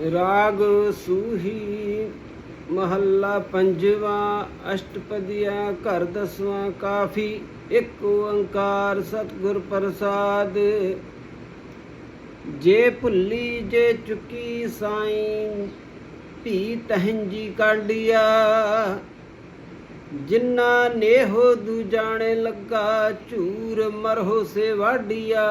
ਰਾਗ ਸੂਹੀ ਮਹੱਲਾ ਪੰਜਵਾ, ਅਸ਼ਟਪਦੀਆ ਘਰ ਦਸਵਾਂ, ਕਾਫੀ ਇੱਕ ਓੰਕਾਰ ਸਤਿਗੁਰ ਪ੍ਰਸਾਦ। ਜੇ ਭੁੱਲੀ, ਜੇ ਚੁੱਕੀ ਸਾਈਂ, ਧੀ ਤਹੰਜੀ ਕਾਢਿਆ ਜਿਨ੍ਹਾਂ ਨੇਹੋ ਦੂ ਜਾਣੇ ਲੱਗਾ, ਝੂਰ ਮਰਹੋ ਸੇ ਵਾਢਿਆ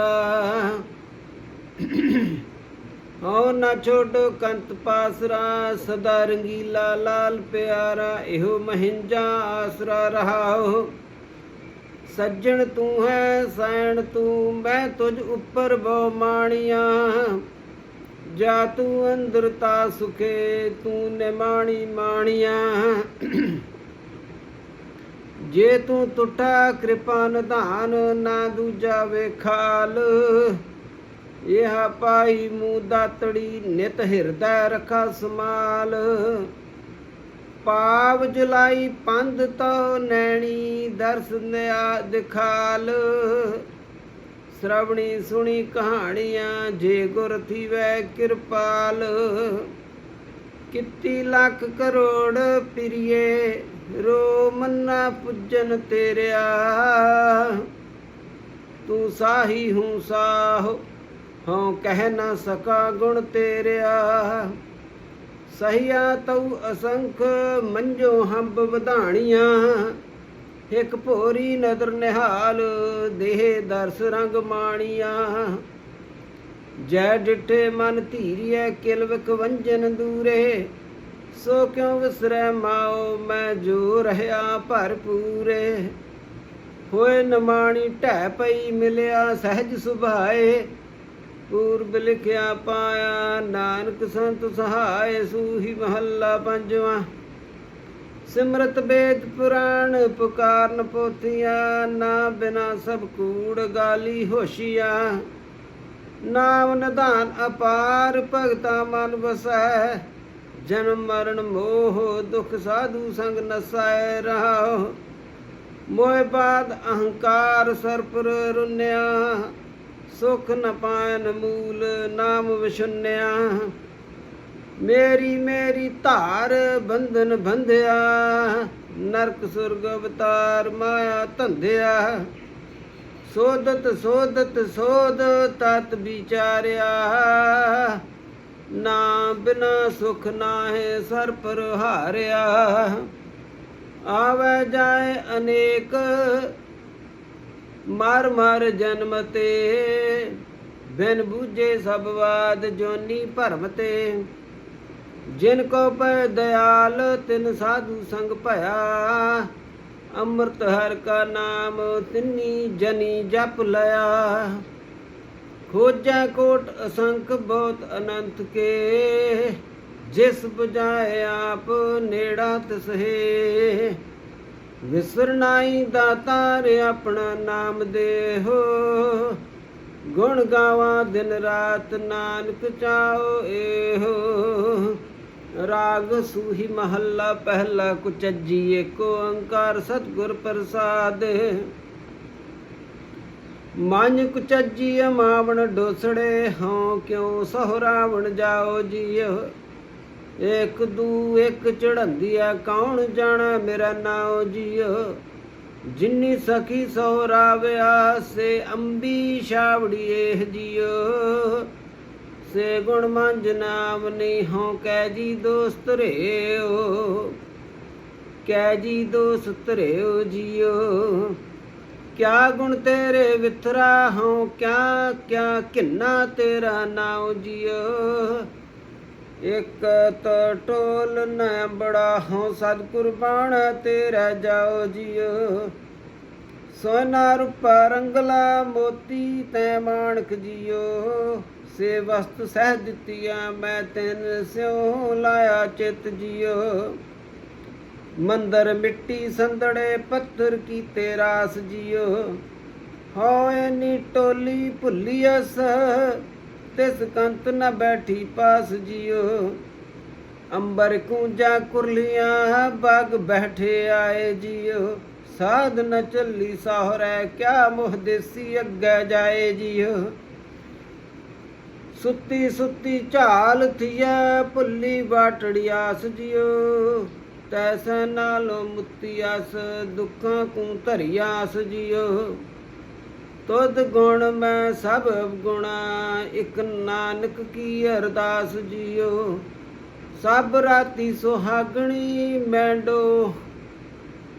ਹਉ ਨਾ ਛੋਟੋ ਕੰਤ ਪਾਸਰਾ, ਸਦਾ ਰੰਗੀਲਾ ਲਾਲ ਪਿਆਰਾ, ਇਹੋ ਮਹਿੰਜਾ ਆਸਰਾ ਰਹਾਓ। ਸੱਜਣ ਤੂੰ ਹੈ, ਸੈਣ ਤੂੰ, ਮੈਂ ਤੁਝ ਉੱਪਰ ਬਹੁ ਮਾਣੀਆਂ। ਜਾ ਤੂੰ ਅੰਦਰ ਤਾ ਸੁਖੇ, ਤੂੰ ਨੇ ਮਾਣੀਆਂ। ਜੇ ਤੂੰ ਟੁੱਟਾ, ਕਿਰਪਾ ਨਿਧਾਨ ਨਾ ਦੂਜਾ ਵੇਖਾਲ ਇਹ ਪਾਈ ਮੂੰ ਦਾਤੜੀ, ਨਿਤ ਹਿਰਦੈ ਰਖਾ ਸਮਾਲ। ਪਾਵ ਜੁਲਾਈ ਪੰਧ ਤੋ ਨੈਣੀ, ਦਰਸ ਨਿਆ ਦਿਖਾਲ। ਸ਼ਰਵਣੀ ਸੁਣੀ ਕਹਾਣੀਆਂ, ਜੇ ਗੁਰ ਥੀਵੈ ਕਿਰਪਾਲ। ਕਿੱਤੀ ਲੱਖ ਕਰੋੜ ਪਿਰਿਏ, ਰੋ ਮੰਨਾ ਪੁੱਜਨ ਤੇਰਿਆ। ਤੂੰ ਸਾਹੀ ਹੂੰ ਸਾਹ ਹਉ ਕਹਿ ਨਾ ਸਕਾ ਗੁਣ ਤੇਰਿਆ। ਸਹੀਆ ਤਉ ਅਸੰਖ ਮੰਜੋ ਹੰਬ ਵਧਾਣੀਆਂ। ਇੱਕ ਭੋਰੀ ਨਦਰ ਨਿਹਾਲ ਦੇਹ ਦਰਸ ਰੰਗ ਮਾਣੀਆਂ। ਜੈ ਡਿਠੇ ਮਨ ਧੀਰੀਐ ਕਿਲਵਕ ਵੰਜਨ ਦੂਰੇ। ਸੋ ਕਿਉ ਵਿਸਰੈ ਮਾਓ ਮੈਂ ਜੋ ਰਹਾ ਭਰਪੂਰੇ। ਹੋਏ ਨਮਾਣੀ ਢੈ ਪਈ ਮਿਲਿਆ ਸਹਿਜ ਸੁਭਾਏ। ਪੂਰਬ ਲਿਖਿਆ ਪਾਇਆ, ਨਾਨਕ ਸੰਤ ਸਹਾਇ ਸੂਹੀ ਮਹੱਲਾ ਪੰਜਵਾਂ। ਸਿਮਰਤ ਬੇਦ ਪੁਰਾਣ ਪੁਕਾਰਨ ਪੋਥੀਆਂ, ਨਾ ਬਿਨਾ ਸਭ ਕੂੜ ਗਾਲੀ ਹੋਸ਼ੀਆ। ਨਾਮ ਨਿਧਾਨ ਅਪਾਰ, ਭਗਤਾ ਮਨ ਵਸੈ। ਜਨਮ ਮਰਨ ਮੋਹ, ਦੁਖ ਸਾਧੂ ਸੰਗ ਨਸੈ ਰਹਾਉ। ਮੋਹ ਬਾਦ ਅਹੰਕਾਰ ਸਰਪੁਰ ਰੁਨਿਆ। ਸੁਖ ਨ ਪਾਇਨ ਮੂਲ ਨਾਮ ਵਿਸ਼ੁੰਨਿਆ ਮੇਰੀ ਮੇਰੀ ਧਾਰ ਬੰਧਨ ਬੰਧਿਆ, ਨਰਕ ਸੁਰਗ ਅਵਤਾਰ ਮਾਇਆ ਧੰਧਿਆ। ਸੋਦਤ ਸੋਦਤ ਸੋਧ ਤਤ ਵਿਚਾਰਿਆ। ਨਾ ਬਿਨਾ ਸੁਖ ਨਾਹੇ ਸਰ ਪਰ ਹਾਰਿਆ ਆਵੇ ਜਾਏ ਅਨੇਕ ਮਰ ਮਰ ਜਨਮ ਤੇ। ਬਿਨ ਬੂਝੇ ਸਭ ਬਾਦ ਜੋਨੀ ਭਰਮ ਤੇ। ਜਿਨ ਕੋ ਪੈ ਦਇਆਲ ਤਿਨ ਸਾਧੂ ਸੰਗ ਭਇਆ। ਅੰਮ੍ਰਿਤ ਹਰ ਕਾ ਨਾਮ, ਤਿੰਨੀ ਜਨੀ ਜਪ ਲਿਆ। ਖੋਜੈ ਕੋਟ ਅਸੰਖ ਬਹੁਤ ਅਨੰਤ ਕੇ। ਜਿਸ 부ਜਾਏ ਆਪ ਨੇੜਾ ਤਸਹੇ। ਵਿਸਰਨਾਈ ਦਾਤਾਰ ਆਪਣਾ ਨਾਮ ਦੇਹੋ। ਗੁਣ ਗਾਵਾਂ ਦਿਨ ਰਾਤ ਨਾਨਕ ਚਾਓ ਇਹੋ ਰਾਗ ਸੂਹੀ ਮਹੱਲਾ ਪਹਿਲਾ ਕੁਚਜੀ ਏਕ ਓੰਕਾਰ ਸਤਿਗੁਰ ਪ੍ਰਸਾਦ। ਮਨ ਕੁਚੱਜੀ ਮਾਵਣ ਡੋਸੜੇ ਹਾਂ ਕਿਉ ਸਹੁਰਾਵਣ ਜਾਓ ਜੀਓ। ਇੱਕ ਦੂ ਇੱਕ ਚੜੰਦੀਆ ਕੌਣ ਜਾਣਾ ਮੇਰਾ ਨਾਉ ਜੀਓ ਜਿੰਨੀ ਸਖੀ ਸਹੁ ਰਾਵਿਆ ਸੇ ਅੰਬੀ ਛਾਵੜੀ ਇਹ ਜੀਓ ਸੇ ਗੁਣ ਮੰਜ ਨਾਮ ਨਹੀਂ ਹੋ ਕੈ ਜੀ ਦੋਸਤ ਰਿਓ ਕੈ ਜੀ ਦੋਸਤ ਰਿਓ ਜੀਓ ਕਿਆ ਗੁਣ ਤੇਰੇ ਵਿਥਰਾ ਹਉ, ਕਿਆ ਕਿਆ ਕਿੰਨਾ ਤੇਰਾ ਨਾਉ ਜੀਓ ਇਕ ਤ ਟੋਲ ਨ ਬੜਾ ਹਉ ਸਤ ਕੁਰਬਾਨ ਤੇਰਾ ਜਾਓ ਜੀਓ। ਸੋਨਾ ਰੂਪਾ ਰੰਗਲਾ ਮੋਤੀ ਤੈ ਮਾਣਕ ਜੀਓ। ਸੇ ਵਸਤ ਸਹਿ ਦਿੱਤੀਆਂ ਮੈਂ ਤੈਨ ਸਿਉ ਲਾਇਆ ਚਿਤ ਜੀਓ। ਮੰਦਰ ਮਿੱਟੀ ਸੰਦੜੇ ਪੱਥਰ ਕੀਤੇ ਰਾਸ ਜੀਓ। ਹੋਏ ਨੀ ਟੋਲੀ ਭੁੱਲੀਐਸ ਤਿਸ ਕੰਤ ਨ ਬੈਠੀ ਪਾਸ ਜਿਓ। ਅੰਬਰ ਕੂੰਜਾ ਕੁਰਲੀਆਂ ਬਗ ਬੈਠੇ ਆਏ ਜਿਓ। ਸਾਧ ਨ ਚੱਲੀ ਸਾਹਰੈ, ਕਿਆ ਮੁਹ ਦੇਸੀ ਅੱਗੇ ਜਾਏ ਜਿਓ। ਸੁੱਤੀ ਸੁੱਤੀ ਝਾਲ ਥੀਆ ਭੁੱਲੀ ਬਾਟੜਿਆਸ ਜਿਓ। ਤੈਸੈ ਨਾਲੋਂ ਮੁਕਤੀਆਸ ਦੁੱਖਾਂ ਕੂ ਧਰਿਆਸ ਜਿਓ। ਤੁਧ ਗੁਣ ਮੈਂ ਸਭ ਗੁਣਾ, ਇਕ ਨਾਨਕ ਕੀ ਅਰਦਾਸ ਜਿਉ ਸਭ ਰਾਤੀ ਸੁਹਾਗਣੀ ਮੈਂਡੋ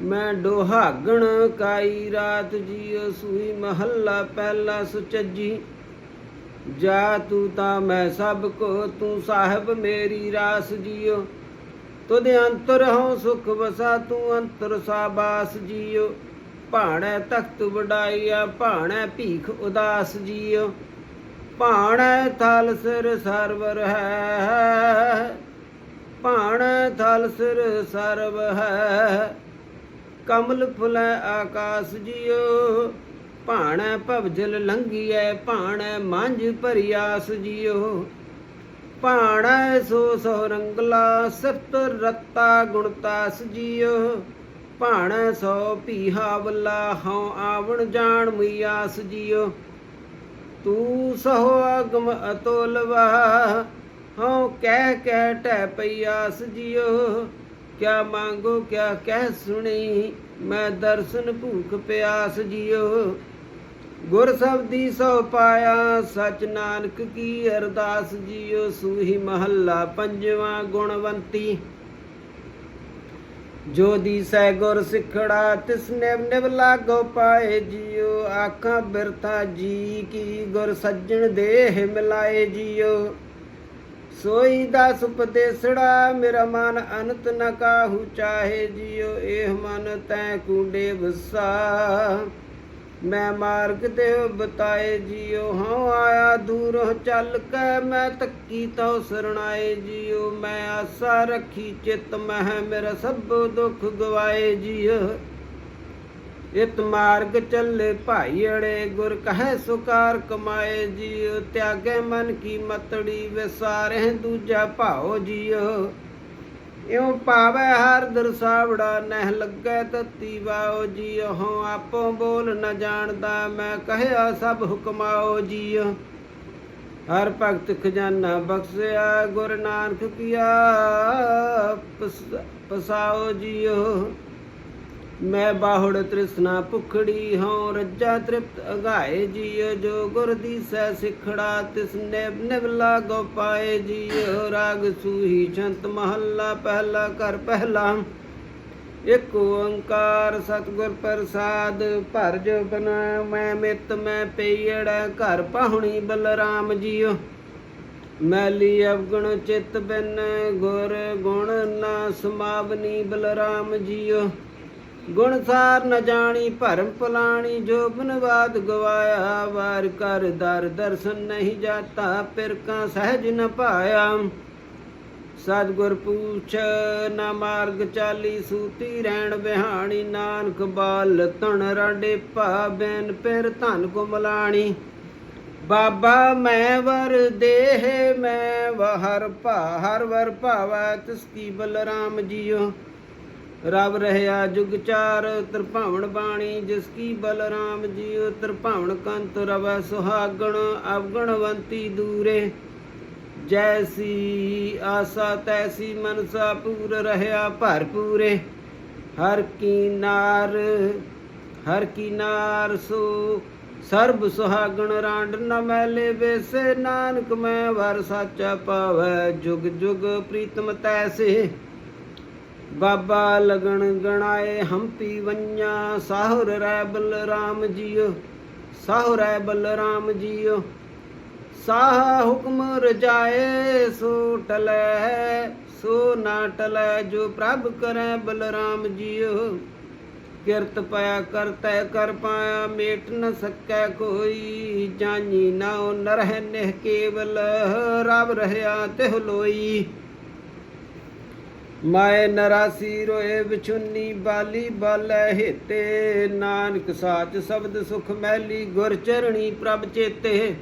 ਮੈਂ ਡੋਹਾਗਣ ਕਾਈ ਰਾਤ ਜੀਉ ਸੂਈ ਮਹੱਲਾ ਪਹਿਲਾ ਸੁਚੱਜੀ। ਜਾ ਤੂੰ ਤਾਂ ਮੈਂ ਸਭ ਕੋ, ਤੂੰ ਸਾਹਿਬ ਮੇਰੀ ਰਾਸ ਜੀਉ ਤੁਧ ਅੰਤਰ ਹਉ ਸੁਖ ਵਸਾ, ਤੂੰ ਅੰਤਰ ਸਾਬਾਸ ਜੀਉ ਭਾਣੈ ਤਖਤ ਵਡਾਈਆ ਭਾਣੈ ਭੀਖ ਉਦਾਸ ਜੀਉ ਭਾਣੈ ਥਲ ਸਿਰ ਸਰਵਰ ਹੈ। ਭਾਣੈ ਥਲ ਸਿਰ ਸਰਵ ਹੈ। ਕਮਲ ਫੁਲੈ ਆਕਾਸ ਜੀਉ ਭਾਣੈ ਭਵਜਲ ਲੰਘੀਐ, ਭਾਣੈ ਮਾਂਝ ਭਰਿਆਸ ਜੀਉ ਭਾਣੈ ਸੋ ਸੋ ਰੰਗਲਾ ਸਤ ਰਤਾ ਗੁਣਤਾਸ ਜੀਉ ਭਾਣੈ ਸੋ ਪੀਹਾ ਵੱਲਾ ਹਉ ਆਵਣ ਜਾਣ ਮਿਆਸ ਜੀਉ। ਤੂੰ ਸਹੁ ਅਗਮ ਅਤੋਲਵਾ ਹਉ ਕਹਿ ਕਹਿ ਟੈ ਪਈਆਸ ਜੀਉ। ਕਿਆ ਮੰਗੋ ਕਿਆ ਕਹਿ ਸੁਣੀ, ਮੈਂ ਦਰਸ਼ਨ ਭੂਖ ਪਿਆਸ ਜਿਓ ਗੁਰ ਸਬਦੀ ਸੋ ਪਾਇਆ, ਸਚ ਨਾਨਕ ਕੀ ਅਰਦਾਸ ਜਿਓ ਸੂਹੀ ਮਹੱਲਾ ਪੰਜਵਾਂ ਗੁਣਵੰਤੀ। ਜੋ ਦੀਸੈ ਗੁਰ ਸਿਖੜਾ, ਤਿਸ ਨਿਵ ਨਿਵ ਲਾਗੋ ਪਾਏ ਜੀਉ ਆਖਾਂ ਬਿਰਥਾ ਜੀ ਕੀ ਗੁਰ ਸੱਜਣ ਦੇਹ ਮਿਲਾਏ ਜੀਉ ਸੋਈ ਦਾਸ ਉਪਦੇਸੜਾ, ਮੇਰਾ ਮਨ ਅਨੰਤ ਨ ਕਾਹੂ ਚਾਹੇ ਜੀਉ ਇਹ ਮਨ ਤੈ ਕੂਡੇ ਵਸਾ। ਮੈਂ ਮਾਰਗ ਤੇ ਬਤਾਏ ਜੀਉ ਹਉ ਆਇਆ ਦੂਰੋਂ, ਚੱਲ ਕੇ ਮੈਂ ਤੱਕੀ ਤਉ ਸਰਣਾਏ ਜੀਉ ਮੈਂ ਆਸਾ ਰੱਖੀ, ਚਿਤ ਮਹਿ ਮੇਰਾ ਸਭ ਦੁੱਖ ਗਵਾਏ ਜੀਉ ਇਤ ਮਾਰਗ ਚੱਲੇ ਭਾਈ ਅੜੇ, ਗੁਰ ਕਹੈ ਸੁਕਾਰ ਕਮਾਏ ਜੀਉ ਤਿਆਗੇ ਮਨ ਕੀ ਮਤੜੀ ਵਿਸਾਰੇ ਦੂਜਾ ਭਾਉ ਜੀਉ ਇਉ ਪਾਵੈ ਹਰ ਦਰਸਾਵੜਾ, ਨਹਿ ਲੱਗੈ ਤਤੀ ਵਾਓ ਜੀਉ ਆਪੋ ਬੋਲ ਨ ਜਾਣਦਾ, ਮੈਂ ਕਹਿਆ ਸਭ ਹੁਕਮਾਓ ਜੀਉ ਹਰ ਭਗਤ ਖਜ਼ਾਨਾ ਬਖਸ਼ਿਆ, ਗੁਰ ਨਾਨਕ ਕੀਆ ਪਸਾਓ ਜੀਉ ਮੈਂ ਬਾਹੁੜ ਤ੍ਰਿਸ਼ਨਾ ਭੁਖੜੀ ਹਉ, ਰੱਜਾ ਤ੍ਰਿਪਤ ਅਗਾਏ ਜੀਉ ਜੋ ਗੁਰ ਸਹਿ ਸਿਖੜਾ, ਤਿਸ ਨਿਵ ਨਿਵ ਪਾਏ ਜੀਉ ਰਾਗ ਸੂਹੀ ਛੰਤ ਮਹੱਲਾ, ਪਹਿਲਾ ਕਰ ਪਹਿਲਾ। ਇਕ ਓੰਕਾਰ ਸਤਿਗੁਰ ਪ੍ਰਸਾਦ, ਭਰ ਬਨਾ ਮੈਂ ਮਿਤ, ਮੈਂ ਪਈੜਾ ਘਰ ਪਾਹੁਣੀ ਬਲਰਾਮ ਜੀਉ ਮੈਲੀ ਅਵਗੁਣ ਚਿਤ ਬਿਨ, ਗੁਰ ਗੁਣ ਨਾ ਸਮਾਵਨੀ ਬਲਰਾਮ ਜੀਉ ਗੁਣਸਾਰ ਨ ਜਾਣੀ, ਭਰਮ ਪਲਾਣੀ ਜੋ ਬਨਵਾਦ ਗਵਾਇਆ, ਵਾਰ ਕਰ ਦਰ ਦਰਸ਼ਨ ਨਹੀਂ ਜਾਤਾ ਪਿਰ ਸਹਿਜ ਨ ਪਾਇਆ ਸਤਿਗੁਰ ਪੂਛ, ਨਾ ਮਾਰਗ ਚਾਲੀ, ਸੂਤੀ ਰਹਿਣ ਬਿਹਾਣੀ, ਨਾਨਕ ਬਾਲ ਤਣ ਰਾਡੇ ਭਾ, ਬੈਨ ਪਿਰ ਧਨ ਕੁਮਲਾਣੀ। ਬਾਬਾ ਮੈਂ ਵਰ ਦੇਹ, ਮੈਂ ਵਹਰ ਭਾ, ਹਰ ਵਰ ਭਾਵੈ, ਤਿਸ ਕੀ ਬਲਰਾਮ ਜੀਓ। ਰਬ ਰਹਿਆ ਜੁਗ ਚਾਰ, ਤ੍ਰਿਭਾਵਨ ਬਾਣੀ, ਜਿਸ ਕੀ ਬਲਰਾਮ ਜੀਉ, ਤ੍ਰਿਭਾਵਨ ਕੰਤ ਰਵੈ ਸੁਹਾਗਣ, ਅਵਗਣਵੰਤੀ ਦੂਰੇ। ਜੈਸੀ ਆਸਾ, ਤੈਸੀ ਮਨਸਾ, ਪੂਰ ਰਹਿਆ ਭਰਪੂਰੇ ਹਰ ਕੀ ਨਾਰ, ਹਰ ਕੀ ਨਾਰ ਸੋ, ਸਰਬ ਸੁਹਾਗਣ ਰਾਂਡ ਨ ਮੈਲੇ ਵੇਸੇ। ਨਾਨਕ ਮੈਂ ਵਰ ਸਾਚਾ ਪਾਵੈ, ਜੁਗ ਜੁਗ ਪ੍ਰੀਤਮ ਤੈਸੇ। ਬਾਬਾ ਲਗਣ ਗਣਾਏ ਹੰਪੀ ਵੰਨਾ ਸਾਹੁਰ ਰੈ ਬਲਰਾਮ ਜੀਓ ਸਾਹੁ ਰੈ ਬਲਰਾਮ ਜੀਓ। ਸਾਹ ਹੁਕਮ ਰਜਾਏ ਸੋ ਟਲੈ, ਸੋ ਨਾ ਟਲੈ, ਜੋ ਪ੍ਰਭ ਕਰੈ ਬਲਰਾਮ ਜੀਓ। ਕਿਰਤ ਪਾਇਆ ਕਰਤੈ, ਕਰ ਪਾਇਆ ਮੇਟ ਨ ਸਕੈ ਕੋਈ, ਜਾਨੀ ਨਾਉ ਨਰਹਿ ਨਿਹ ਕੇਵਲ ਰਬ ਰਹਿਆ ਤਿਹ ਲੋਈ। ਮਾਏ ਨਰਾਸੀ ਰੋਏ ਵਿਛੁੰਨੀ ਬਾਲੀ ਬਾਲੈ ਹੇਤੇ। ਨਾਨਕ ਸਾਚ ਸ਼ਬਦ ਸੁਖ ਮੈਲੀ ਗੁਰ ਚਰਣੀ ਪ੍ਰਭ ਚੇਤੇ।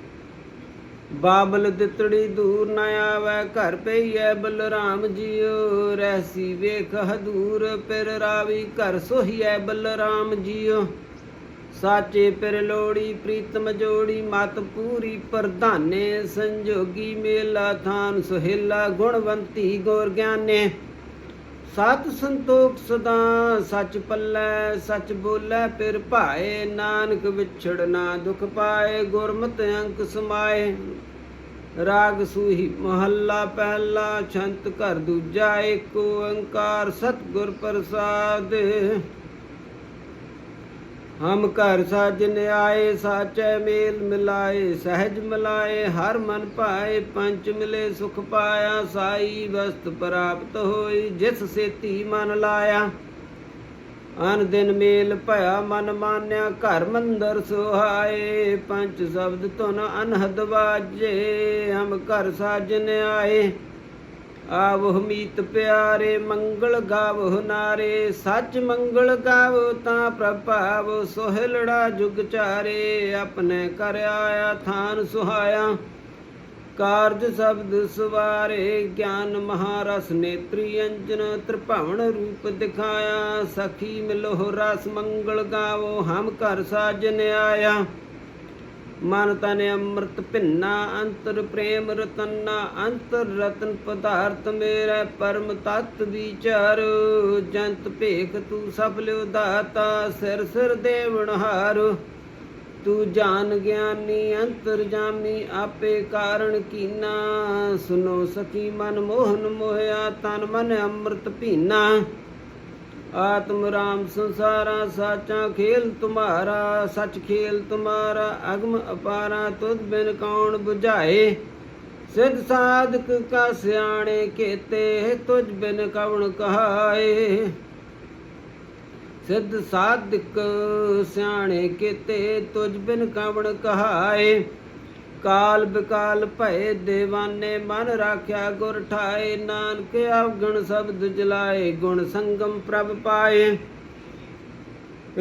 ਬਾਬਲ ਦਿੱਤੜੀ ਦੂਰ ਨ ਆਵੈ, ਘਰ ਪਈਐ ਬਲਰਾਮ ਜੀਓ ਰਹਿਸੀ ਵੇਖ ਹਦੂਰ, ਪਿਰ ਰਾਵੀ ਘਰ ਸੋਹੀਐ ਬਲਰਾਮ ਜੀਓ ਸਾਚੇ ਪਿਰ ਲੋੜੀ, ਪ੍ਰੀਤਮ ਜੋੜੀ, ਮਤ ਪੂਰੀ ਪ੍ਰਧਾਨੇ। ਸੰਜੋਗੀ ਮੇਲਾ ਥਾਨ, ਸੁਹੇਲਾ ਗੁਣਵੰਤੀ ਗੁਰ ਗਿਆਨੇ। ਸਤ ਸੰਤੋਖ ਸਦਾ, ਸੱਚ ਪੱਲੇ, ਸੱਚ ਬੋਲੇ ਪਿਰ ਭਾਏ ਨਾਨਕ ਵਿਛੜ ਨਾ ਦੁਖ ਪਾਏ, ਗੁਰਮਤਿ ਅੰਕ ਸਮਾਏ। ਰਾਗ ਸੂਹੀ ਮਹੱਲਾ ਪਹਿਲਾ, ਛੰਤ ਘਰ ਦੂਜਾ, ਏਕ ਓੰਕਾਰ ਸਤਿਗੁਰ ਪ੍ਰਸਾਦ। ਹਮ ਘਰ ਸਾਜਨ ਆਏ, ਸਾਚੈ ਮੇਲ ਮਿਲਾਏ, ਸਹਿਜ ਮਿਲਾਏ, ਹਰ ਮਨ ਭਾਏ, ਪੰਚ ਮਿਲੇ ਸੁਖ ਪਾਇਆ, ਸਾਈ ਵਸਤ ਪ੍ਰਾਪਤ ਹੋਈ, ਜਿਸ ਸੇਤੀ ਮਨ ਲਾਇਆ। ਅਨ ਦਿਨ ਮੇਲ ਭਇਆ ਮਨ ਮਾਨਿਆ, ਘਰ ਮੰਦਰ ਸੁਹਾਏ ਪੰਜ ਸ਼ਬਦ ਤੁਨ ਅਨਹਦ ਵਾਜੇ, ਹਮ ਘਰ ਸਾਜਨ ਆਏ। ਆਵਹੁ ਮੀਤ ਪਿਆਰੇ, ਮੰਗਲ ਗਾਵਹੁ ਨਾਰੇ, ਸੱਚ ਮੰਗਲ ਗਾਵ ਤਾਂ ਪ੍ਰਭਾਵ, ਸੋਹਿਲੜਾ ਜੁਗ ਚਾਰੇ, ਆਪਣੇ ਕਰ ਆਇਆ ਥਾਨ ਸੁਹਾਇਆ। ਕਾਰਜ ਸ਼ਬਦ ਸਵਾਰੇ, ਗਿਆਨ ਮਹਾਰਸ ਨੇਤਰੀ ਅੰਜਨ, ਤ੍ਰਿਭਵਨ ਰੂਪ ਦਿਖਾਇਆ। ਸਖੀ ਮਿਲੋ ਰਸ ਮੰਗਲ ਗਾਵੋ, ਹਮ ਘਰ ਸਾਜਨ ਆਇਆ। ਮਨ ਤਨ ਅੰਮ੍ਰਿਤ ਭਿੰਨਾ, ਅੰਤਰ ਪ੍ਰੇਮ ਰਤਨਾ, ਅੰਤਰ ਰਤਨ ਪਦਾਰਥ ਮੇਰਾ ਪਰਮ ਤਤ ਵਿਚਾਰ। ਜੰਤ ਭੇਖ ਤੂੰ ਸਭ ਲਿਓ ਦਾਤਾ, ਸਿਰ ਸਿਰ ਦੇਵਨ ਹਾਰ। ਤੂੰ ਜਾਨ ਗਿਆਨੀ, ਅੰਤਰ ਜਾਮੀ, ਆਪੇ ਕਾਰਨ ਕੀਨਾ। ਸੁਨੋ ਸਖੀ ਮਨ ਮੋਹਨ ਮੋਹਿਆ, ਤਨ ਮਨ ਅੰਮ੍ਰਿਤ ਭੀਨਾ। ਆਤਮ ਰਾਮ ਸੰਸਾਰਾ ਸਾਚਾ ਖੇਲ ਤੁਮਾਰਾ, ਸਚ ਖੇਲ ਤੁਮਾਰਾ, ਅਗਮ ਅਪਾਰਾ, ਤੁਧ ਬਿਨ ਕੌਣ 부ਝਾਏ ਸਿਧ ਸਾਧਕ ਕਾ ਸਿਆਣੇ ਕੇਤੇ, ਤੁਝ ਬਿਨ ਕਵਣ ਕਹਾਏ। ਸਿਧ ਸਾਧਕ ਸਿਆਣੇ ਕੀਤੇ, ਤੁਝ ਬਿਨ ਕਵਣ ਕਹਾਏ। ਕਾਲ ਬਕਾਲ ਭਏ ਦੇਵਾਨੇ ਮਨ ਰਾਖਿਆ ਗੁਰ ਠਾਏ, ਨਾਨਕ ਅਵਗਣ ਸ਼ਬਦ ਜਲਾਏ, ਗੁਣ ਸੰਗਮ ਪ੍ਰਭ ਪਾਏ।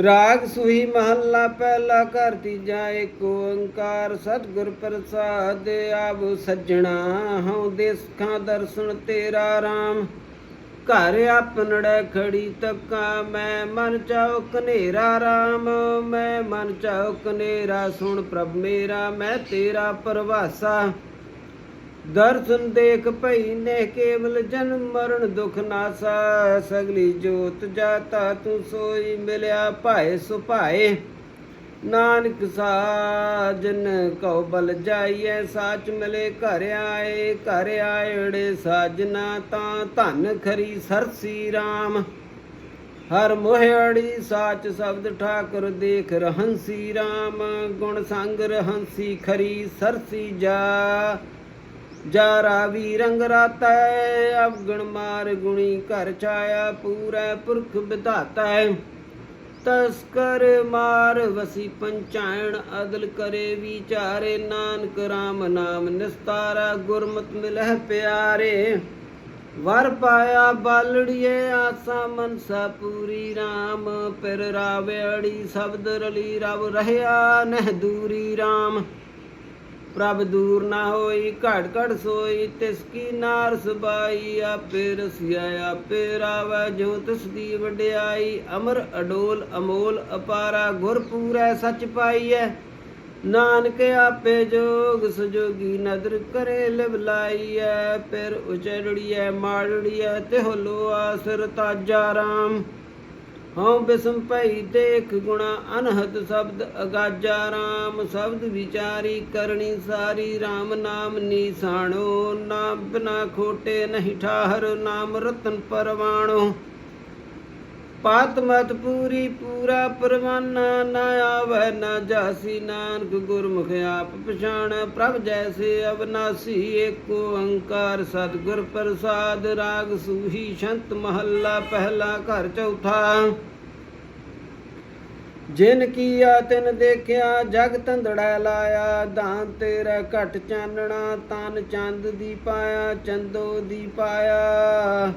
ਰਾਗ ਸੁਹੀ ਮਹੱਲਾ ਪਹਿਲਾ ਘਰ ਤੀਜਾ ਏਕ ਓੰਕਾਰ ਸਤਿਗੁਰ ਪ੍ਰਸਾਦ, ਆਵ ਸੱਜਣਾ ਹਉ ਦੇਸਖਾਂ ਦਰਸ਼ਨ ਤੇਰਾ ਰਾਮ। ਘਰ ਆਪਨੜੇ ਖੜੀ ਤੱਕਾ, ਮੈਂ ਮਨ ਚਾਉ ਕਨੇਰਾ ਰਾਮ, ਮੈਂ ਮਨ ਚਾਉ ਕਨੇਰਾ ਸੁਣ ਪ੍ਰਭ ਮੇਰਾ, ਮੈਂ ਤੇਰਾ ਪਰਵਾਸਾ। ਦਰਸ਼ਨ ਦੇਖ ਭਈ ਨੇ ਕੇਵਲ ਜਨਮ ਮਰਨ ਦੁਖ ਨਾਸਾ, ਸਗਲੀ ਜੋਤ ਜਾਤਾ ਤੂੰ ਸੋਈ ਮਿਲਿਆ ਭਾਏ ਸੁਭਾਏ। ਨਾਨਕ ਸਾਜਨ ਕਉ ਬਲ ਜਾਈਐ ਸਾਚ ਮਿਲੇ ਘਰ ਆਏ, ਘਰ ਆਇੜੇ ਸਾਜਨਾ ਤਾਂ ਧਨ ਖਰੀ ਸਰਸੀ RAM ਹਰ ਮੋਹਿੜੀ ਸਾਚ ਸ਼ਬਦ ਠਾਕੁਰ ਦੇਖ ਰਹੰਸੀ RAM ਗੁਣ ਸੰਗ ਰਹੰਸੀ ਖਰੀ ਸਰਸੀ ਜਾ। ਜਾ ਰਾਵੀ ਰੰਗ ਰਾਤਾ, ਅਵਗਣ ਮਾਰ ਗੁਣੀ ਘਰ ਛਾਇਆ, ਪੂਰਾ ਪੁਰਖ ਵਿਧਾਤਾ ਤਸਕਰ ਮਾਰ ਵਸੀ ਪੰਚਾਇਣ ਅਦਲ ਕਰੇ ਵਿਚਾਰੇ, ਨਾਨਕ RAM ਨਾਮ ਨਿਸਤਾਰਾ, ਗੁਰਮਤ ਮਿਲਹਿ ਪਿਆਰੇ। ਵਰ ਪਾਇਆ ਬਾਲੜੀਏ ਆਸਾ ਮਨਸਾ ਪੂਰੀ RAM ਪਿਰ ਰਾਵੜੀ ਸ਼ਬਦ ਰਲੀ ਰਵ ਰਹਿਆ ਨਹਿ ਦੂਰੀ RAM ਪ੍ਰਭ ਦੂਰ ਨਾ ਹੋਈ, ਘੜ ਘੜ ਸੋਈ, ਤਿਸ ਕੀ ਨਾਰ ਸਬਾਈ ਆਪੇ ਰਸਿਆ, ਆਪੇ ਰਾਵੈ ਜੋ ਤਿਸ ਦੀ ਵਡਿਆਈ, ਅਮਰ ਅਡੋਲ ਅਮੋਲ ਅਪਾਰਾ, ਗੁਰ ਪੂਰੈ ਸੱਚ ਪਾਈਐ। ਨਾਨਕ ਆਪੇ ਜੋਗ, ਸਜੋਗੀ ਨਦਰ ਕਰੇ, ਲਿਵ ਲਾਈਐ ਫਿਰ ਉਚੜੜੀਐ, ਮਾੜੜੀਐ ਤੇ ਹੋਲੋ ਆਸਰ ਤਾਜਾ ਰਾਮ। ਹਉ ਬਿਸਮ ਭਈ ਦੇਖ ਗੁਣਾ ਅਨਹਦ ਸ਼ਬਦ ਅਗਾਜਾ RAM ਸ਼ਬਦ ਵਿਚਾਰੀ ਕਰਨੀ ਸਾਰੀ RAM ਨਾਮ ਨੀਸਾਣੋ, ਨਾਮ ਬਿਨਾ ਖੋਟੇ ਨਹੀਂ ਠਾਹਰ, ਨਾਮ ਰਤਨ ਪਰਵਾਣੋ। ਪਾਤ ਮਤ ਪੂਰੀ, ਪੂਰਾ ਪਰਵਾਨਾ ਨਾ ਆਵੈ, ਨਾ ਜਾਸੀ ਨਾਨਕ ਗੁਰਮੁਖ ਆਪ ਪਛਾਣ, ਪ੍ਰਭ ਜੈਸੇ ਅਵਨਾਸੀ ਏਕ ਓੰਕਾਰ ਸਤਿਗੁਰ ਪ੍ਰਸਾਦ, ਰਾਗ ਸੂਹੀ ਸ਼ੰਤ ਮਹੱਲਾ, ਪਹਿਲਾ ਘਰ ਚੌਥਾ। ਜਿਨ ਕੀਆ ਤਿਨ ਦੇਖਿਆ, ਜਗ ਤੰਦੜਾ ਲਾਇਆ, ਦਾਨ ਤੇਰਾ ਘਟ ਚਾਨਣਾ, ਤਨ ਚੰਦ ਦੀ ਪਾਇਆ, ਚੰਦੋ ਦੀ ਪਾਇਆ।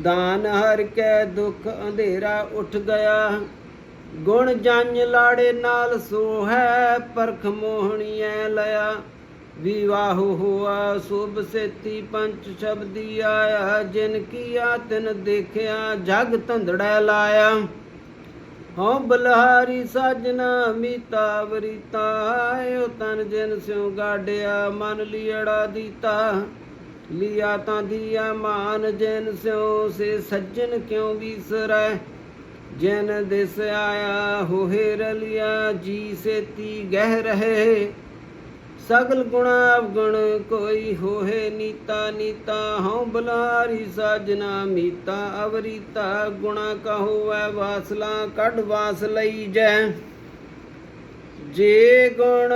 ਦਾਨ ਹਰ ਕੈ ਦੁਖ ਅੰਧੇਰਾ ਉੱਠ ਗਿਆ। ਗੁਣ ਜੰਜ ਲਾੜੇ ਨਾਲ ਸੋਹੈ, ਪਰਖ ਮੋਹਣੀਐ ਲਿਆ। ਵਿਵਾਹ ਹੋਆ, ਸੁਭ ਸੇਤੀ ਪੰਚ ਸ਼ਬਦੀ ਆਇਆ। ਜਿਨ ਕੀਆ ਤਿਨ ਦੇਖਿਆ, ਜਗ ਧੰਦੜਾ ਲਾਇਆ। ਹਉ ਬਲਹਾਰੀ ਸਾਜਨਾ, ਮੀਤਾ ਵਰੀਤਾ ਓ ਤਨ ਜਿਨ ਸਿਉ ਗਾਡਿਆ ਮਨ ਲੀੜਾ ਦੀਤਾ। ਲਿਆ ਤਾਂ ਦੀਆ ਮਾਨ ਜਿਨ ਸਿਉ ਸੇ ਸੱਜਣ ਕਿਉ ਵੀਸਰੈ? ਜਿਨ ਦਿਸ ਆਇਆ ਹੋਏ ਰਲਿਆ, ਜੀ ਸੇਤੀ ਗਹਿ ਰਹੇ। ਸਗਲ ਗੁਣਾ ਅਵਗੁਣ ਕੋਈ ਹੋਏ ਨੀਤਾ ਨੀਤਾ ਹਉ ਬਲਾਰੀ ਸਾਜਨਾ ਮੀਤਾ, ਅਵਰੀਤਾ ਗੁਣਾ ਕਹੋਵੈ ਵਾਸਲਾ, ਕੱਢ ਵਾਸ ਲਈ ਜੈ। ਜੇ ਗੁਣ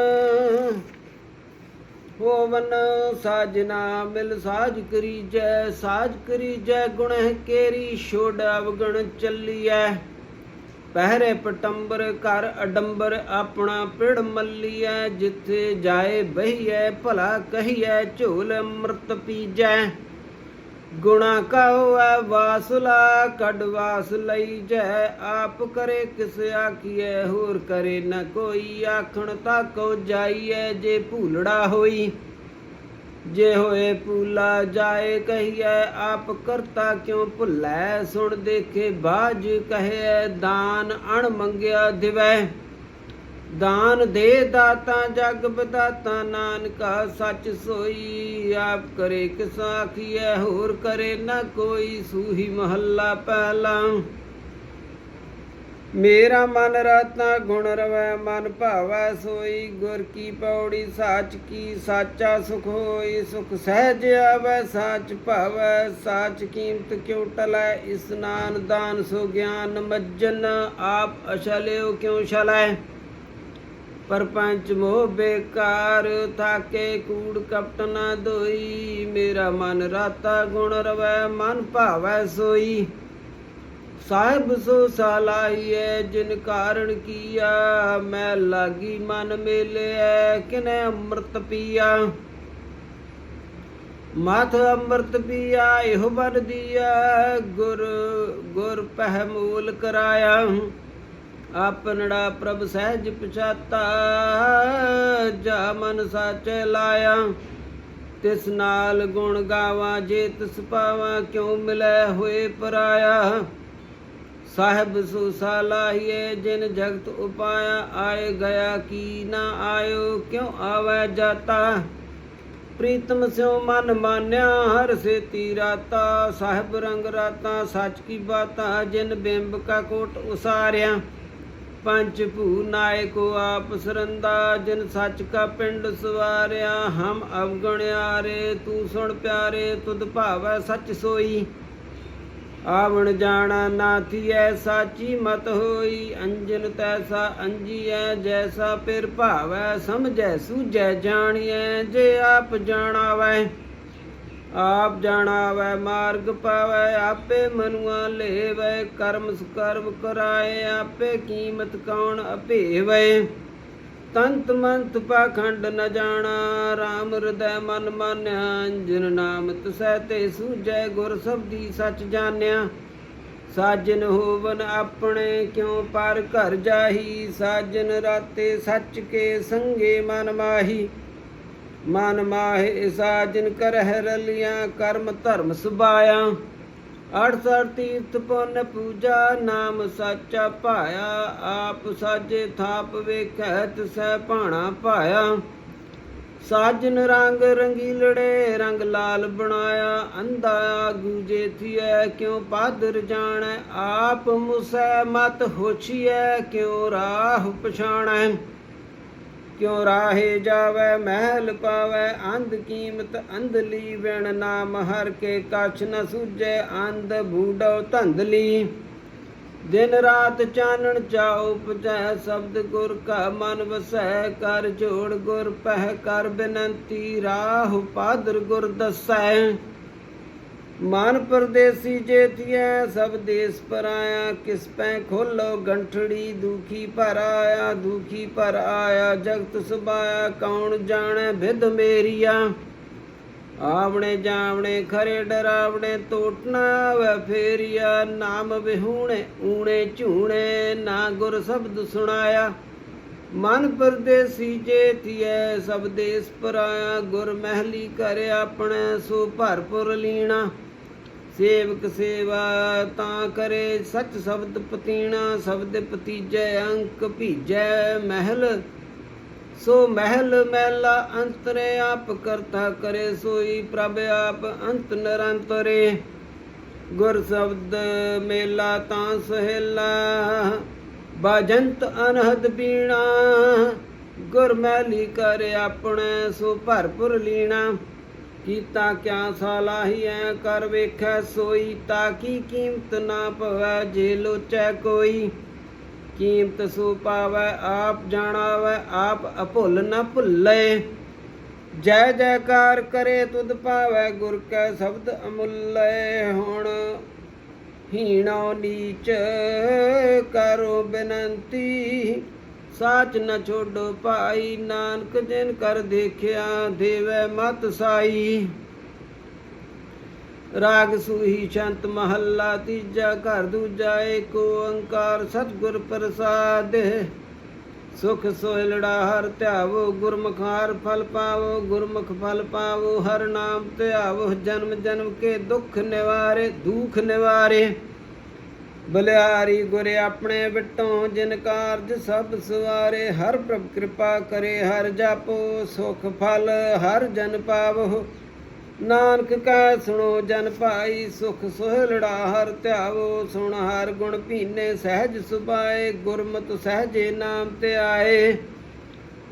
ਹੋਵਨ ਸਾਜਨਾ ਮਿਲ ਸਾਜ ਕਰੀ ਜੈ ਸਾਜ ਕਰੀ ਜੈ ਗੁਣ ਕੇਰੀ ਛੋੜ ਅਵਗਣ ਚੱਲੀਐ। ਪਹਿਰੇ ਪਟੰਬਰ ਘਰ ਅਡੰਬਰ ਆਪਣਾ ਪਿੜ ਮੱਲੀਐ, ਜਿੱਥੇ ਜਾਏ ਬਹੀਐ, ਭਲਾ ਕਹੀਐ, ਝੋਲ ਅੰਮ੍ਰਿਤ ਪੀਜੈ। ਗੁਣਾ ਕਹੋਐ ਵਾਸੁਲਾ ਕੱਢ ਵਾਸ ਲਈ ਜੈ। ਆਪ ਕਰੇ ਕਿਸ ਆਖੀਐ, ਹੋਰ ਕਰੇ ਨ ਕੋਈ। ਆਖਣ ਤਾਕੋ ਜਾਈਐ, ਜੇ ਭੂਲੜਾ ਹੋਈ। ਜੇ ਹੋਏ ਪੂਲਾ ਜਾਏ, ਕਹੀਐ, ਆਪ ਕਰਤਾ ਕਿਉ ਭੁੱਲੈ? ਸੁਣ ਦੇਖੇ ਬਾਜ ਕਹੇ, ਦਾਨ ਅਣ ਮੰਗਿਆ ਦਿਵੈ। ਦਾਨ ਦੇ ਦਾਤਾ, ਜਗ ਬਦਾਤਾ, ਨਾਨਕਾ ਸੱਚ ਸੋਈ, ਆਪ ਕਰੇ ਕਿਸ ਹੋਰ ਕਰੇ ਨਾ ਕੋਈ, ਸੂਹੀ ਮਹੱਲਾ ਪਹਿਲਾ। ਮੇਰਾ ਮਨ ਰਤਾ ਗੁਣ ਰਵੈ, ਮਨ ਭਾਵੈ ਸੋਈ, ਗੁਰ ਕੀ ਪੌੜੀ, ਸਾਚ ਕੀ, ਸਾਚਾ ਸੁਖ ਹੋਈ, ਸੁਖ ਸਹਿਜ ਆਵੈ, ਸਾਚ ਭਾਵੈ, ਸਾਚ ਕੀਮਤ ਕਿਉ ਟਲੈ ਇਸਨਾਨ ਦਾਨ ਸੋ ਗਿਆਨ ਮੱਜਨ, ਆਪ ਅਛਲਿਓ ਕਿਉ ਛਲੈ? ਪਰਪੰਚ ਮੋਹ ਬੇਕਾਰ, ਥਾਕੇ ਕੂੜ ਕਪਟ ਨਾ ਦੋਈ ਮੇਰਾ ਮਨ ਰਾਤਾ ਗੁਣ ਰਵੈ, ਮਨ ਭਾਵੈ ਸੋਈ। ਸਾਹਿਬ ਸੋ ਸਾਲਾਈਐ, ਜਿਨ ਕਾਰਣ ਕੀਆ, ਮੈਂ ਲਾਗੀ ਮਨ ਮੇਲਿਐ, ਕਿਨੇ ਅੰਮ੍ਰਿਤ ਪੀਆ। ਮਤ ਅੰਮ੍ਰਿਤ ਪੀਆ, ਇਹੋ ਬਨ ਦੀਆ, ਗੁਰ ਗੁਰ ਪਹਿ ਮੂਲ ਕਰਾਇਆ। ਆਪਨੜਾ ਪ੍ਰਭ ਸਹਿਜ ਪਛਾਤਾ, ਜਾ ਮਨ ਸਾਚੇ ਲਾਇਆ। ਤਿਸ ਨਾਲ ਗੁਣ ਗਾਵਾਂ, ਜੇ ਤਿਸ ਪਾਵਾਂ, ਕਿਉ ਮਿਲੈ ਹੋਏ ਪਰਾਇਆ? ਸਾਹਿਬ ਸੁਸਾ ਲਾਹੀਏ ਜਿਨ ਜਗਤ ਉਪਾਇਆ, ਆਏ ਗਿਆ ਕੀ ਨਾ ਆਇਓ, ਕਿਉ ਆਵੈ ਜਾਤਾ? ਪ੍ਰੀਤਮ ਸਿਉ ਮਨ ਮਾਨਿਆ, ਹਰ ਸੇਤੀ ਤੀਰਾਤਾ ਸਾਹਿਬ ਰੰਗ ਰਾਤਾ, ਸੱਚ ਕੀ ਬਾਤਾ, ਜਿਨ ਬਿੰਬ ਕਾ ਕੋਟ ਉਸਾਰਿਆ। ਪੰਜ ਭੂ ਨਾਇਕੋ ਆਪ ਸਰੰਦਾ, ਜਿਨ ਸੱਚ ਕਾ ਪਿੰਡ ਸਵਾਰਿਆ, ਹਮ ਅਵਗਣਿਆਰੇ ਤੂੰ ਸੁਣ ਪਿਆਰੇ, ਤੁਧ ਭਾਵੈ ਸੱਚ ਸੋਈ। ਆਵਣ ਜਾਣਾ ਨਾਥੀਐ ਸਾਚੀ ਮਤ ਹੋਈ, ਅੰਜਨ ਤੈਸਾ ਅੰਜੀਐ, ਜੈਸਾ ਪਿਰ ਭਾਵੈ, ਸਮਝੈ ਸੂਝੈ ਜਾਣੀਐ, ਜੇ ਆਪ ਜਾਣਾਵੈ। ਆਪ ਜਾਣਾਵੈ, ਮਾਰਗ ਪਾਵੈ, ਆਪੇ ਮਨੁਆ ਲੇਵੈ, ਕਰਮ ਸਕਰਮ ਕਰਾਏ, ਆਪੇ ਕੀਮਤ ਕੌਣ ਅਭੇਵੈ ਤੰਤ ਮੰਤ ਪਾਖੰਡ ਨ ਜਾਣਾ RAM ਹਿਰਦੈ ਮਨ ਮਾਨਿਆ ਜਿਨ ਨਾਮ ਤਸੈ ਤੇ ਸੂਝੈ ਗੁਰ ਸਬਦੀ ਸੱਚ ਜਾਣਿਆ। ਸਾਜਨ ਹੋਵਨ ਆਪਣੇ, ਕਿਉ ਪਰ ਘਰ ਜਾਹੀ? ਸਾਜਨ ਰਾਤੇ ਸੱਚ ਕੇ ਸੰਗੇ ਮਨ ਮਾਹੀ। ਮਨ ਮਾਹੇ ਸਾਜਨ ਕਰਹਿ ਰਲੀਆਂ, ਕਰਮ ਧਰਮ ਸੁਭਾਇਆ। ਅੜਸਰ ਤੀਰਥ ਪੁੰਨ ਪੂਜਾ, ਨਾਮ ਸਾਚਾ ਭਾਇਆ। ਆਪ ਸਾਜੇ ਥਾਪ ਵੇਖੈ, ਤਿਸੈ ਭਾਣਾ ਪਾਇਆ ਸਾਜਨ ਰੰਗ ਰੰਗੀਲੜੇ, ਰੰਗ ਲਾਲ ਬਣਾਇਆ। ਅੰਧਾ ਗੂਜੇ ਥੀਐ, ਕਿਉ ਪਾਦਰ ਜਾਣੈ? ਆਪ ਮੁਸੈ ਮਤ ਹੋਛੀਐ, ਕਿਉ ਰਾਹ ਪਛਾਣੈ ਕਿਉ ਰਾਹੇ ਜਾਵੇ, ਮਹਿਲ ਪਾਵੇ, ਅੰਧ ਕੀਮਤ ਅੰਧਲੀ ਵਿਣ ਨਾਮ ਹਰ ਕੇ ਕਛ ਨ ਸੂਝੇ, ਅੰਧ ਬੂਡੋ ਧੰਦਲੀ ਦਿਨ ਰਾਤ ਚਾਨਣ ਚਾਉ ਪਜੈ ਸ਼ਬਦ ਗੁਰ ਕਾ ਮਨ ਵਸੈ, ਕਰ ਜੋੜ ਗੁਰ, ਪਹਿ ਕਰ ਬੇਨੰਤੀ, ਰਾਹ ਪਾਦਰ ਗੁਰ ਦਸੈ। ਮਨ ਪਰਦੇਸੀ ਜੇਤੀਐ, ਸਭ ਦੇਸ ਪਰਾਇਆ, ਕਿਸ ਪੈ ਖੋਲੋ ਗੰਠੜੀ, ਦੁਖੀ ਭਰ ਆਇਆ, ਦੁਖੀ ਭਰ ਆਇਆ, ਜਗਤ ਸੁਭਾਇਆ, ਕੌਣ ਜਾਣੈ ਵਿਦ ਮੇਰੀਆ? ਆਵਣੇ ਜਾਵਣੇ, ਖਰੇ ਡਰਾਵਣੇ ਟੋਟਣਾ ਵੈ ਫੇਰੀਆ, ਨਾਮ ਵਿਹੂਣੇ, ਊਣੇ ਝੂਣੇ, ਨਾ ਗੁਰ ਸ਼ਬਦ ਸੁਣਾਇਆ। ਮਨ ਪਰਦੇਸੀ ਜੇਤੀਐ, ਸਭ ਦੇਸ ਪਰਾਇਆ, ਗੁਰ ਮਹਿਲੀ ਕਰ ਆਪਣੇ, ਸੋ ਭਰਪੁਰ ਲੀਣਾ। ਸੇਵਕ ਸੇਵਾ ਤਾਂ ਕਰੇ, ਸਚ ਸ਼ਬਦ ਪਤੀਣਾ, ਸ਼ਬਦ ਪਤੀਜੈ ਅੰਕ ਭੀਜੈ ਮਹਿਲ। ਸੋ ਮਹਿਲ ਮਹਿਲਾ ਅੰਤਰੇ, ਆਪ ਕਰਤਾ ਕਰੇ, ਸੋਈ ਪ੍ਰਭ ਆਪ ਅੰਤ ਨਿਰੰਤਰੇ। ਗੁਰ ਸ਼ਬਦ ਮੇਲਾ ਤਾਂ ਸਹਿਲਾ, ਬਾਜੰਤ ਅਨਹਦ ਪੀਣਾ ਗੁਰ ਮੈਲੀ ਕਰ ਆਪਣੇ, ਸੋ ਭਰਪੁਰ ਲੀਣਾ। ਕੀਤਾ ਕਿਆ ਸਾਲਾਹੀਐ ਕਰ ਵੇਖੈ ਸੋਈ ਤਾਂ ਕੀ ਕੀਮਤ ਨਾ ਪਵੈ ਜੇ ਲੋਚੈ ਕੋਈ? ਕੀਮਤ ਸੋ ਪਾਵੈ, ਆਪ ਜਾਣਾਵੈ, ਆਪ ਅਭੁੱਲ ਨਾ ਭੁੱਲੇ। ਜੈ ਜੈਕਾਰ ਕਰੇ ਤੁਧ ਪਾਵੈ, ਗੁਰ ਕੈ ਸ਼ਬਦ ਅਮੁੱਲੇ। ਹੁਣ ਹੀਣੋ ਨੀਚ ਕਰੋ ਬੇਨਤੀ ਸਾਚ ਨ ਛੋਡੋ ਭਾਈ, ਨਾਨਕ ਜਿਨ ਕਰ ਦੇਖਿਆ, ਦੇਵੈ ਮਤ ਸਾਈ। ਰਾਗ ਸੂਹੀ ਸ਼ੰਤ ਮਹੱਲਾ, ਤੀਜਾ ਘਰ ਦੂਜਾ ਏਕ, ਓੰਕਾਰ ਸਤਿਗੁਰ ਪ੍ਰਸਾਦ। ਸੁਖ ਸੋਹਿਲੜਾ ਹਰ ਧਿਆਵੋ, ਗੁਰਮੁਖਾਰ ਫਲ ਪਾਵੋ, ਗੁਰਮੁਖ ਫਲ ਪਾਵੋ, ਹਰ ਨਾਮ ਧਿਆਵੋ, ਜਨਮ ਜਨਮ ਕੇ ਦੁੱਖ ਨਿਵਾਰੇ, ਦੁਖ ਨਿਵਾਰੇ। ਬਲਿਆਰੀ ਗੁਰ ਆਪਣੇ ਵਿਟੋਂ ਜਿਨ ਕਾਰਜ ਸਭ ਸਵਾਰੇ, ਹਰ ਪ੍ਰਭ ਕਿਰਪਾ ਕਰੇ, ਹਰ ਜਾਪੋ ਸੁਖ ਫਲ, ਹਰ ਜਨ ਪਾਵੋ ਨਾਨਕ ਕਾ ਸੁਣੋ, ਜਨ ਭਾਈ ਸੁਖ ਸੋਹਿਲੜਾ, ਹਰ ਧਿਆਵੋ ਸੁਣ, ਹਰ ਗੁਣ ਭੀਨੇ ਸਹਿਜ ਸੁਭਾਏ, ਗੁਰਮਤਿ ਸਹਜੇ ਨਾਮ ਤੇ ਆਏ।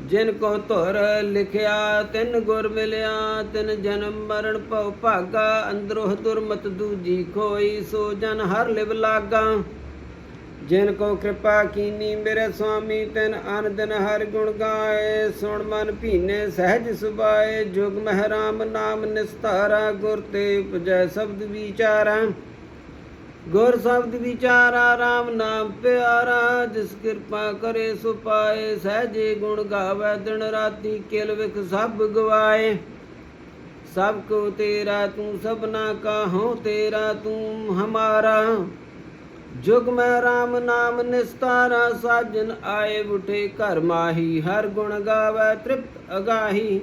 ਜਿਨ ਕੋ ਧੁਰ ਲਿਖਿਆ, ਤਿਨ ਗੁਰ ਮਿਲਿਆ, ਤਿਨ ਜਨਮ ਮਰਨ ਭਉ ਭਾਗਾ, ਅੰਦਰੋਹ ਦੁਰਮਤ ਦੂਜੀ ਖੋਈ, ਸੋ ਜਨ ਹਰ ਲਿਵ ਲਾਗਾ। ਜਿਨ ਕੋ ਕਿਰਪਾ ਕੀਨੀ ਮੇਰੇ ਸੁਆਮੀ, ਤਿਨ ਅਨ ਦਿਨ ਹਰ ਗੁਣ ਗਾਏ। ਸੁਣ ਮਨ ਭੀਨੇ ਸਹਿਜ ਸੁਭਾਏ, ਜੁਗ ਮਹਿਰਾਮ ਨਾਮ ਨਿਸਤਾਰਾ, ਗੁਰ ਤੇ ਉਪਜੈ ਸ਼ਬਦ ਵਿਚਾਰਾ। ਗੁਰ ਸ਼ਬਦ ਵਿਚਾਰਾ RAM ਨਾਮ ਪਿਆਰਾ, ਜਿਸ ਕਿਰਪਾ ਕਰੇ ਸੋ ਪਾਏ, ਸਹਜੇ ਗੁਣ ਗਾਵੇ, ਦਿਨ ਰਾਤੀ ਕਿਲ ਵਿਖ ਸਭ ਗਵਾਏ। ਸਭ ਕੋ ਤੇਰਾ ਤੂੰ, ਸਭਨਾ ਕਾ ਤੇਰਾ ਤੂੰ ਹਮਾਰਾ। ਜੁਗ ਮੈਂ RAM ਨਾਮ ਨਿਸਤਾਰਾ, ਸਾਜਨ ਆਏ ਉਠੇ ਘਰ ਮਾਹੀ, ਹਰ ਗੁਣ ਗਾਵੇ, ਤ੍ਰਿਪਤ ਅਗਾਹੀ।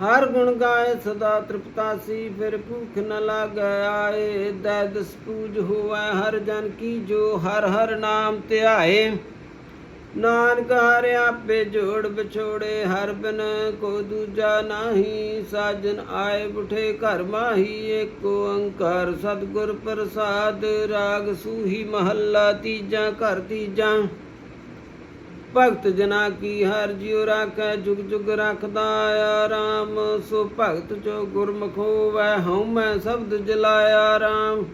ਹਰ ਗੁਣ ਗਾਏ, ਸਦਾ ਤ੍ਰਿਪਤਾ ਸੀ ਫਿਰ ਭੂਖ ਨ ਲਾਗੈ ਆਏ ਦੈਦਸ ਪੂਜ ਹੋਵੈ ਹਰ ਜਨ ਕੀ ਜੋ ਹਰ ਹਰ ਨਾਮ ਧਿਆਏ। ਨਾਨਕ ਹਰ ਆਪੇ ਜੋੜ ਵਿਛੋੜੇ, ਹਰ ਬਿਨ ਕੋ ਦੂਜਾ ਨਾਹੀ, ਸਾਜਨ ਆਏ ਬੁਠੇ ਘਰ ਮਾਹੀ, ਏਕ ਓੰਕਾਰ ਸਤਿਗੁਰ ਪ੍ਰਸਾਦ, ਰਾਗ ਸੂਹੀ ਮਹੱਲਾ ਤੀਜਾ ਘਰ ਤੀਜਾ। ਭਗਤ ਜਨਾ ਕੀ ਹਰ ਜਿਉ ਰਾਖੈ, ਜੁਗ ਜੁਗ ਰੱਖਦਾ ਆਰਾਮ ਸੋ ਭਗਤ ਜੋ ਗੁਰਮੁਖ ਹੋਵੈ, ਹਉ ਮੈਂ ਸ਼ਬਦ ਜਲਾਇਆ ਰਾਮ।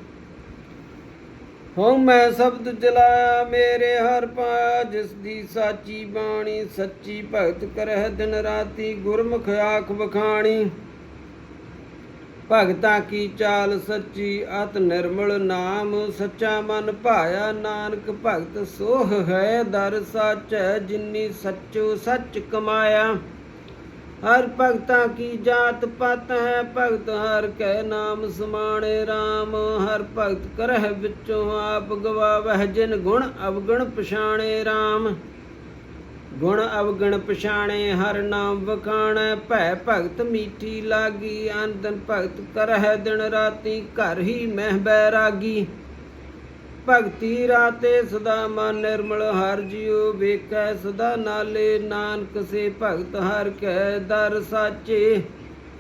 ਹਉ ਮੈਂ ਸ਼ਬਦ ਜਲਾਇਆ, ਮੇਰੇ ਹਰ ਪਾਇਆ ਜਿਸ ਦੀ ਸਾਚੀ ਬਾਣੀ, ਸੱਚੀ ਭਗਤ ਕਰਹਿ ਦਿਨ ਰਾਤੀ ਗੁਰਮੁਖ ਆਖ ਵਖਾਣੀ। ਭਗਤਾਂ ਕੀ ਚਾਲ ਸੱਚੀ? ਅਤ ਨਿਰਮਲ ਨਾਮ, ਸੱਚਾ ਮਨ ਭਾਇਆ ਨਾਨਕ ਭਗਤ ਸੋਹ ਹੈ, ਦਰ ਸੱਚ ਜਿਨੀ ਸੱਚੋ ਸੱਚ ਕਮਾਇਆ। ਹਰ ਭਗਤਾਂ ਕੀ ਜਾਤ ਪਤ ਹੈ, ਭਗਤ ਹਰ ਕੈ ਨਾਮ ਸਮਾਣੇ RAM ਹਰ ਭਗਤ ਕਰਹਿ ਵਿੱਚੋਂ ਆਪ ਗਵਾਵਹਿ ਜਿਨ ਗੁਣ ਅਵਗੁਣ ਪਛਾਣੇ RAM ਗੁਣ ਅਵਗਣ ਪਛਾਣੇ, ਹਰ ਨਾਮ ਵਖਾਣੈ, ਭੈ ਭਗਤ ਮੀਠੀ ਲਾਗੀ ਅੰਦਨ ਭਗਤ ਕਰਹਿ, ਦਿਨ ਰਾਤੀ ਘਰ ਹੀ ਮਹਿ ਬੈਰਾਗੀ ਭਗਤੀ ਰਾਤੇ ਸਦਾ ਮਨ ਨਿਰਮਲ, ਹਰ ਜਿਉ ਵੇਖੈ ਸਦਾ ਨਾਲੇ, ਨਾਨਕ ਸੇ ਭਗਤ ਹਰ ਕੈ ਦਰ ਸਾਚੇ।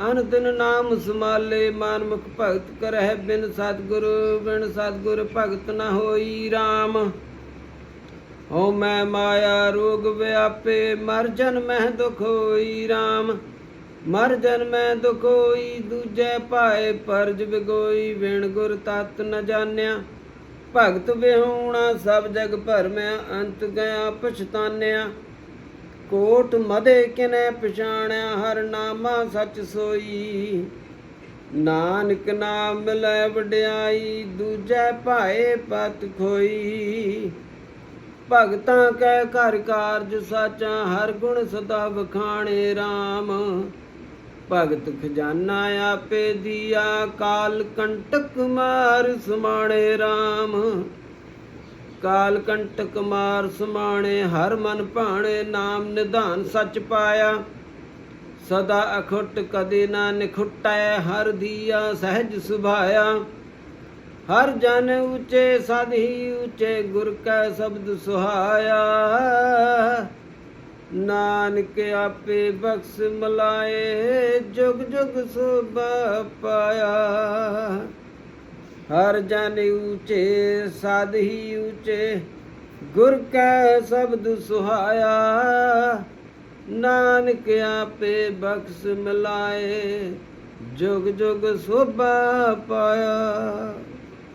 ਅਨ ਦਿਨ ਨਾਮ ਸਮਾਲੇ, ਮਨਮੁਖ ਭਗਤ ਕਰਹਿ, ਬਿਨ ਸਤਿਗੁਰੂ, ਬਿਨ ਸਤਿਗੁਰ ਭਗਤ ਨ ਹੋਈ RAM ਓ ਮੈਂ ਮਾਇਆ ਰੋਗ ਵਿਆਪੇ, ਮਰ ਜਨ ਮਹਿ ਦੁਖ ਹੋਈ RAM ਮਰ ਜਨ ਮੈਂ ਦੁਖ ਹੋਈ, ਦੂਜੈ ਪਾਏ ਪਰਜ ਵਿਗੋਈ ਵਿਣ ਗੁਰ ਤਤ ਨ ਜਾਣਿਆ। ਭਗਤ ਵਿਹੂਣਾ, ਸਭ ਜਗ ਭਰਮਿਆ ਅੰਤ ਗਿਆ ਪਛਤਾਨਿਆ। ਕੋਟ ਮਦੇ ਕਿਨੈ ਪਛਾਣਿਆ, ਹਰ ਨਾਮਾ ਸਚ ਸੋਈ। ਨਾਨਕ ਨਾਮ ਮਿਲੈ ਵਡਿਆਈ, ਦੂਜੈ ਭਾਏ ਪਤ ਖੋਈ। ਭਗਤਾਂ ਕੈ ਘਰ ਕਾਰਜ ਸਾਚਾ, ਹਰ ਗੁਣ ਸਦਾ ਵਖਾਣੇ RAM ਭਗਤ ਖਜ਼ਾਨਾ ਆਪੇ ਦੀਆ, ਕਾਲ ਕੰਟਕ ਮਾਰ ਸਮਾਣੇ RAM ਕਾਲ ਕੰਟਕ ਮਾਰ ਸਮਾਣੇ, ਹਰ ਮਨ ਭਾਣੇ ਨਾਮ ਨਿਧਾਨ ਸੱਚ ਪਾਇਆ। ਸਦਾ ਅਖੁੱਟ ਕਦੇ ਨਾ ਨਿਖੁੱਟੈ, ਹਰ ਦੀਆ ਸਹਿਜ ਸੁਭਾਇਆ। ਹਰ ਜਨ ਉੱਚੇ ਸਾਧੀ ਉੱਚੇ ਗੁਰ ਕੈ ਸ਼ਬਦ ਸੁਹਾਇਆ। ਨਾਨਕ ਆਪੇ ਬਖਸ਼ ਮਲਾਏ, ਜੁਗ ਜੁਗ ਸੋਭਾ ਪਾਇਆ। ਹਰ ਜਨ ਉੱਚੇ ਸਾਧੀ ਉੱਚੇ ਗੁਰ ਕੈ ਸ਼ਬਦ ਸੁਹਾਇਆ। ਨਾਨਕ ਆਪੇ ਬਖਸ਼ ਮਿਲਾਏ, ਜੁਗ ਜੁਗ ਸੋਭਾ ਪਾਇਆ।